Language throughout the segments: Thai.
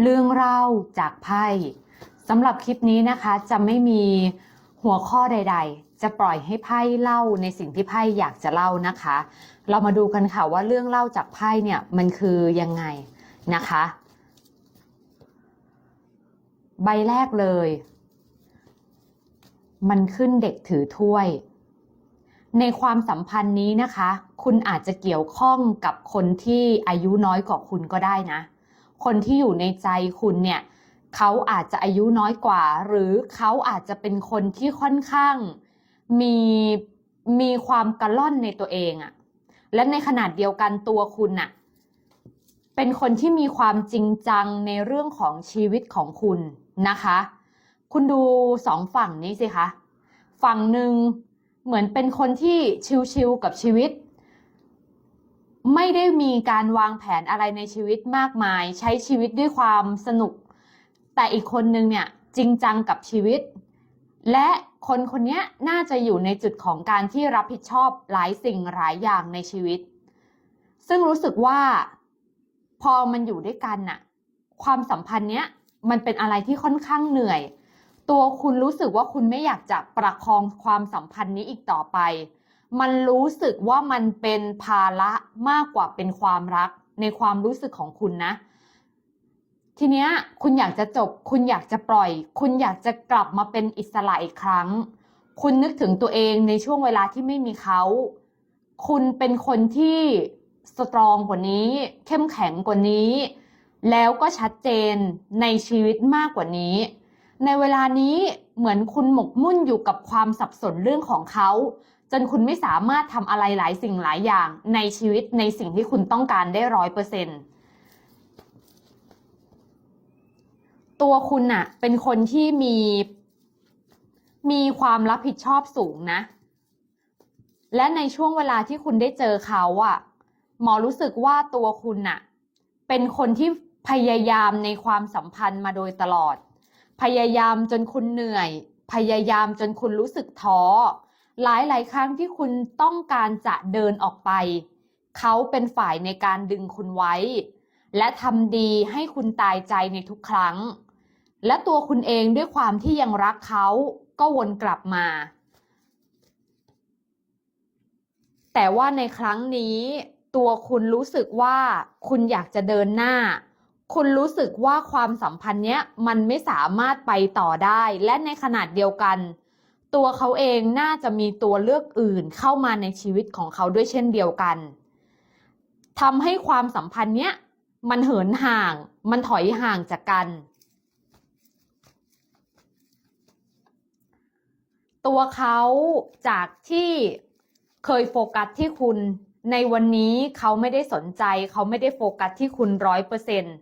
เรื่องเล่าจากไพ่สำหรับคลิปนี้นะคะจะไม่มีหัวข้อใด ๆ จะปล่อยให้ไพ่เล่าในสิ่งที่ไพ่อยากจะเล่านะคะ เรามาดูกันค่ะว่าเรื่องเล่าจากไพ่เนี่ยมันคือยังไงนะคะ ใบแรกเลย มันขึ้นเด็กถือถ้วย ในความสัมพันธ์นี้นะคะ คุณอาจจะเกี่ยวข้องกับคนที่อายุน้อยกว่าคุณก็ได้นะ คนที่อยู่ในใจคุณเนี่ยเขาอาจจะอายุน้อยกว่า หรือเขาอาจจะเป็นคนที่ค่อนข้างมีมีความกระล่อนในตัวเองอะและในขนาดเดียวกันตัวคุณน่ะเป็นคนที่มีความจริงจังในเรื่องของชีวิตของคุณนะคะ คุณดูสองฝั่งนี้สิคะ ฝั่งหนึ่งเหมือนเป็นคนที่ชิลๆกับชีวิต ไม่ได้มีการวางแผนอะไรในชีวิตมากมาย ใช้ชีวิตด้วยความสนุก แต่อีกคนนึงเนี่ยจริงจังกับชีวิต และคนคนนี้น่าจะอยู่ในจุดของการที่รับผิดชอบหลายสิ่งหลายอย่างในชีวิต ซึ่งรู้สึกว่าพอมันอยู่ด้วยกันน่ะ ความสัมพันธ์เนี้ยมันเป็นอะไรที่ค่อนข้างเหนื่อย ตัวคุณรู้สึกว่าคุณไม่อยากจะประคองความสัมพันธ์นี้อีกต่อไป มันรู้สึกว่ามันเป็นภาระมากกว่าเป็นความรักในความรู้สึกของคุณนะ ทีเนี้ยคุณอยากจะจบ คุณอยากจะปล่อย คุณอยากจะกลับมาเป็นอิสระอีกครั้ง คุณนึกถึงตัวเองในช่วงเวลาที่ไม่มีเขา คุณเป็นคนที่สตรองกว่านี้ เข้มแข็งกว่านี้ แล้วก็ชัดเจนในชีวิตมากกว่านี้ ในเวลานี้เหมือนคุณหมกมุ่นอยู่กับความสับสนเรื่องของเขา จนคุณไม่สามารถทำอะไรหลายสิ่งหลายอย่างในชีวิตในสิ่งที่คุณต้องการได้ร้อยเปอร์เซ็นต์ตัวคุณน่ะ เป็นคนที่มี มีความรับผิดชอบสูงนะ และในช่วงเวลาที่คุณได้เจอเขาอะหมอรู้สึกว่าตัวคุณน่ะ เป็นคนที่พยายามในความสัมพันธ์มาโดยตลอด พยายามจนคุณเหนื่อย พยายามจนคุณรู้สึกท้อ หลายหลายครั้งที่คุณต้องการจะเดินออกไป เขาเป็นฝ่ายในการดึงคุณไว้ และทำดีให้คุณตายใจในทุกครั้ง และตัวคุณเองด้วยความที่ยังรักเขาก็วนกลับมา แต่ว่าในครั้งนี้ตัวคุณรู้สึกว่าคุณอยากจะเดินหน้า คุณรู้สึกว่าความสัมพันธ์เนี้ยมันไม่สามารถไปต่อได้ และในขนาดเดียวกัน ตัวเขาเองน่าจะมีตัวเลือกอื่นเข้ามาในชีวิตของเขาด้วยเช่นเดียวกันทำให้ความสัมพันธ์เนี้ยมันเหินห่าง มันถอยห่างจากกัน ตัวเขาจากที่เคยโฟกัสที่คุณในวันนี้เขาไม่ได้สนใจ เขาไม่ได้โฟกัสที่คุณร้อยเปอร์เซ็นต์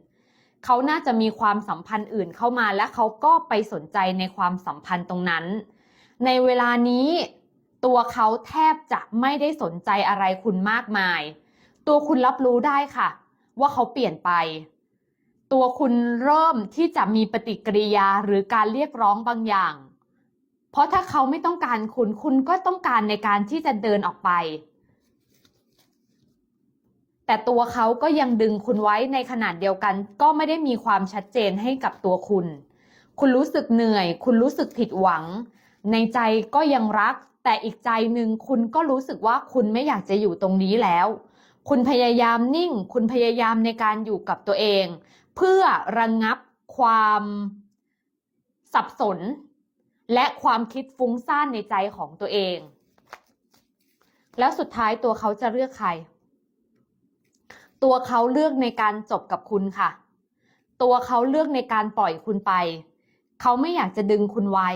เขาน่าจะมีความสัมพันธ์อื่นเข้ามาและเขาก็ไปสนใจในความสัมพันธ์ตรงนั้น ในเวลานี้ ตัวเขาแทบจะไม่ได้สนใจอะไรคุณมากมาย ตัวคุณรับรู้ได้ค่ะ ว่าเขาเปลี่ยนไป ตัวคุณเริ่มที่จะมีปฏิกิริยาหรือการเรียกร้องบางอย่าง เพราะถ้าเขาไม่ต้องการคุณคุณก็ต้องการในการที่จะเดินออกไป แต่ตัวเขาก็ยังดึงคุณไว้ในขนาดเดียวกัน ก็ไม่ได้มีความชัดเจนให้กับตัวคุณ คุณรู้สึกเหนื่อย คุณรู้สึกผิดหวัง ในใจก็ยังรัก แต่อีกใจหนึ่งคุณก็รู้สึกว่าคุณไม่อยากจะอยู่ตรงนี้แล้ว คุณพยายามนิ่ง คุณพยายามในการอยู่กับตัวเอง เพื่อระงงับความสับสน และความคิดฟุ้งซ่านในใจของตัวเอง แล้วสุดท้ายตัวเขาจะเลือกใคร ตัวเขาเลือกในการจบกับคุณค่ะ ตัวเขาเลือกในการปล่อยคุณไป เขาไม่อยากจะดึงคุณไว้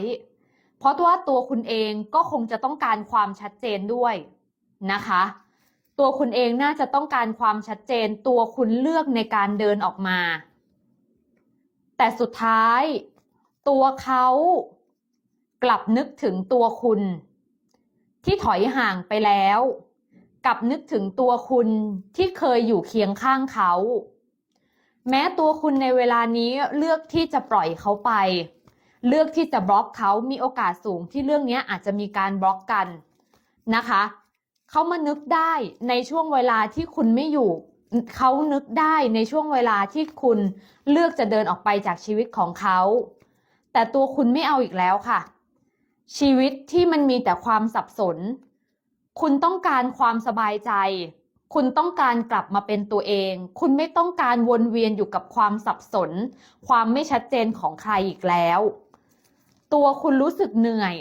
เพราะว่าตัวคุณเองก็คงจะต้องการความชัดเจนด้วยนะคะ ตัวคุณเองน่าจะต้องการความชัดเจน ตัวคุณเลือกในการเดินออกมา แต่สุดท้าย ตัวเขากลับนึกถึงตัวคุณ ที่ถอยห่างไปแล้ว กลับนึกถึงตัวคุณที่เคยอยู่เคียงข้างเขา แม้ตัวคุณในเวลานี้เลือกที่จะปล่อยเขาไป เลือกที่จะบล็อกเขามีโอกาสสูงที่เรื่องนี้อาจจะมีการบล็อกกันนะคะเขามานึกได้ในช่วงเวลาที่คุณไม่อยู่เขานึกได้ในช่วงเวลาที่คุณเลือกจะเดินออกไปจากชีวิตของเขา แต่ตัวคุณไม่เอาอีกแล้วค่ะ ชีวิตที่มันมีแต่ความสับสน คุณต้องการความสบายใจ คุณต้องการกลับมาเป็นตัวเอง คุณไม่ต้องการวนเวียนอยู่กับความสับสน ความไม่ชัดเจนของใครอีกแล้ว ตัวคุณรู้สึกเหนื่อย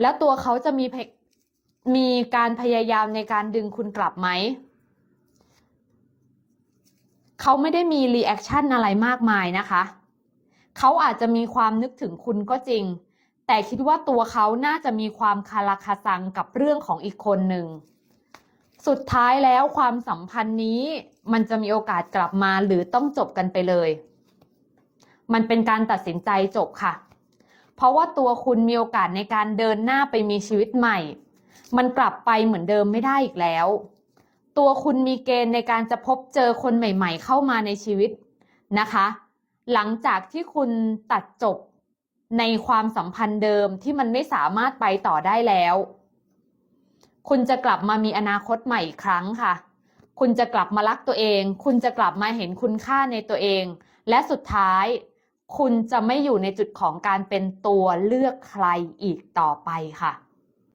แล้วตัวเขาจะมีเพมีการพยายามในการดึงคุณกลับไหม เขาไม่ได้มีรีแอคชั่นอะไรมากมายนะคะ เขาอาจจะมีความนึกถึงคุณก็จริง แต่คิดว่าตัวเขาน่าจะมีความคาราคาซังกับเรื่องของอีกคนหนึ่ง สุดท้ายแล้วความสัมพันธ์นี้มันจะมีโอกาสกลับมาหรือต้องจบกันไปเลย มันเป็นการตัดสินใจจบค่ะ เพราะว่าตัวคุณมีโอกาสในการเดินหน้าไปมีชีวิตใหม่ มันกลับไปเหมือนเดิมไม่ได้อีกแล้ว ตัวคุณมีเกณฑ์ในการจะพบเจอคนใหม่ ๆ เข้ามาในชีวิตนะคะ หลังจากที่คุณตัดจบในความสัมพันธ์เดิมที่มันไม่สามารถไปต่อได้แล้ว คุณจะกลับมามีอนาคตใหม่อีกครั้งค่ะ คุณจะกลับมารักตัวเอง คุณจะกลับมาเห็นคุณค่าในตัวเอง และสุดท้าย คุณจะไม่อยู่ในจุดของการเป็นตัวเลือกใครอีกต่อไปค่ะ